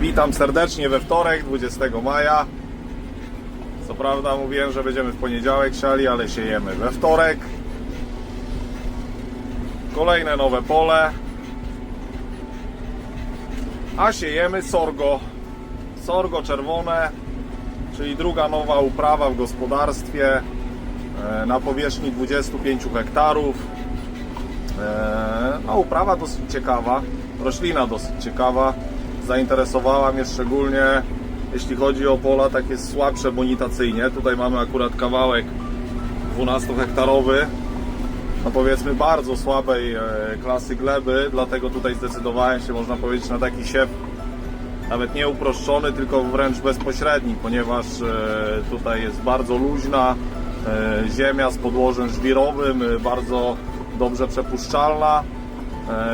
Witam serdecznie we wtorek, 20 maja. Co prawda mówiłem, że będziemy w poniedziałek siali, ale siejemy we wtorek. Kolejne nowe pole. A siejemy sorgo. Sorgo czerwone, czyli druga nowa uprawa w gospodarstwie e, na powierzchni 25 hektarów. E, No, uprawa dosyć ciekawa, roślina dosyć ciekawa. Zainteresowała mnie szczególnie jeśli chodzi o pola takie słabsze bonitacyjnie. Tutaj mamy akurat kawałek 12-hektarowy, no powiedzmy bardzo słabej e, klasy gleby, dlatego tutaj zdecydowałem się, można powiedzieć, na taki siew. Nawet nie uproszczony, tylko wręcz bezpośredni, ponieważ e, tutaj jest bardzo luźna e, ziemia z podłożem żwirowym, bardzo dobrze przepuszczalna,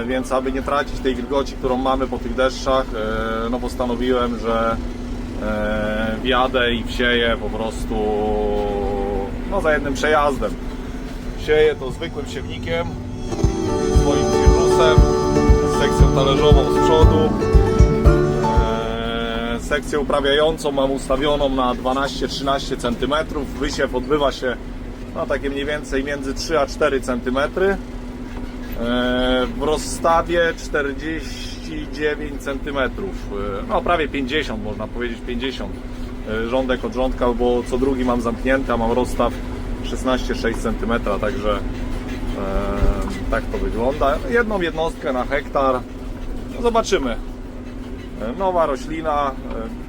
więc aby nie tracić tej wilgoci, którą mamy po tych deszczach, e, no postanowiłem, że e, wjadę i wsieję po prostu no za jednym przejazdem. Sieję to zwykłym siewnikiem, swoim wirusem, z sekcją talerzową z przodu. Sekcję uprawiającą mam ustawioną na 12-13 cm. Wysiew odbywa się no, takie mniej więcej między 3 a 4 cm. Eee, W rozstawie 49 cm. Eee, No prawie 50 można powiedzieć 50 eee, rządek od rządka, bo co drugi mam zamknięty, a mam rozstaw 16,6 cm, także tak to wygląda. Jedną jednostkę na hektar. No, zobaczymy. Nowa roślina. e,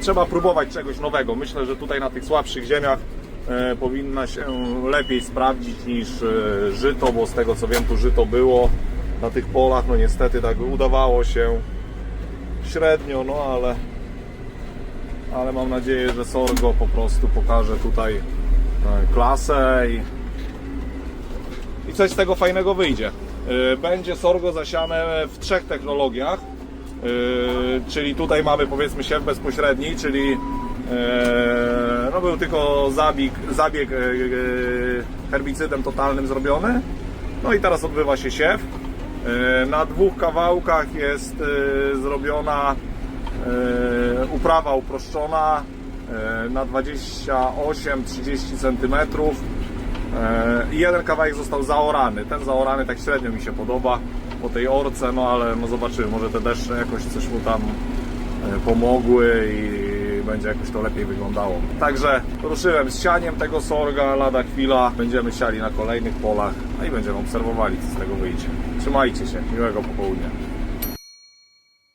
Trzeba próbować czegoś nowego. Myślę, że tutaj na tych słabszych ziemiach e, powinna się lepiej sprawdzić niż e, żyto, bo z tego co wiem, tu żyto było na tych polach. No niestety tak udawało się średnio, no ale ale mam nadzieję, że Sorgo po prostu pokaże tutaj e, klasę i, i coś z tego fajnego wyjdzie. E, Będzie sorgo zasiane w trzech technologiach, e, czyli tutaj mamy powiedzmy siew bezpośredni, czyli e, no był tylko zabieg, zabieg e, e, herbicydem totalnym zrobiony. No i teraz odbywa się siew. E, Na dwóch kawałkach jest e, zrobiona e, uprawa uproszczona e, na 28-30 cm. E, I jeden kawałek został zaorany. Ten zaorany tak średnio mi się podoba po tej orce, no ale no zobaczymy, może te deszcze jakoś coś mu tam e, pomogły będzie jakoś to lepiej wyglądało. Także ruszyłem z sianiem tego sorga, lada chwila będziemy siali na kolejnych polach, no i będziemy obserwowali co z tego wyjdzie. Trzymajcie się, miłego popołudnia.